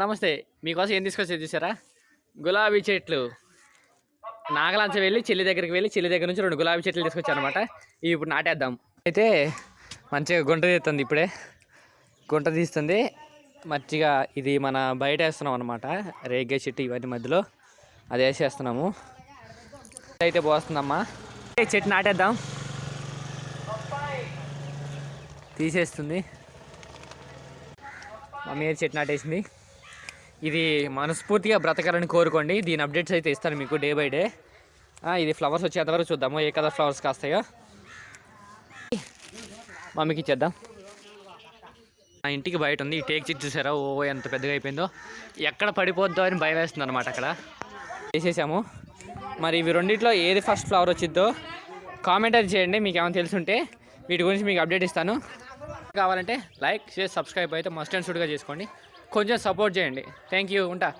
నమస్తే. మీకోసం ఏం తీసుకొచ్చి చూసారా? గులాబీ చెట్లు. నాగలాంచ వెళ్ళి చెల్లి దగ్గరికి వెళ్ళి చెల్లి దగ్గర నుంచి రెండు గులాబీ చెట్లు తీసుకొచ్చాను అనమాట ఇవి ఇప్పుడు నాటేద్దాం. అయితే మంచిగా గుంట తీస్తుంది ఇప్పుడే. గుంట తీస్తుంది. మంచిగా ఇది మన బయట వేస్తున్నాం అనమాట రేగే చెట్టు ఇవన్నీ మధ్యలో. అది వేసేస్తున్నాము. అయితే పోస్తుందమ్మా. చెట్టు నాటేద్దాం. తీసేస్తుంది. మమ్మీ చెట్టు నాటేసింది. ఇది మనస్ఫూర్తిగా బ్రతకాలని కోరుకోండి. దీని అప్డేట్స్ అయితే ఇస్తాను మీకు డే బై డే. ఇది ఫ్లవర్స్ వచ్చేంతవరకు చూద్దాము ఏ కలర్ ఫ్లవర్స్ కాస్తాయో. మమ్మీకి ఇచ్చేద్దాం. మా ఇంటికి బయట ఉంది ఈ టేక్ చెట్టు చూసారా? ఓ ఎంత పెద్దగా అయిపోయిందో. ఎక్కడ పడిపోద్దో అని భయం వేస్తుంది అనమాట అక్కడ. వేసేసాము. మరి ఇవి రెండిట్లో ఏది ఫస్ట్ ఫ్లవర్ వచ్చిద్దో కామెంట్ అది చేయండి మీకు ఏమైనా తెలుసుంటే వీటి గురించి మీకు అప్డేట్ ఇస్తాను. కావాలంటే లైక్ షేర్ సబ్స్క్రైబ్ అయితే మస్ట్ అండ్ షుడ్గా చేసుకోండి. కొంచెం సపోర్ట్ చేయండి. Thank you. ఉంటా.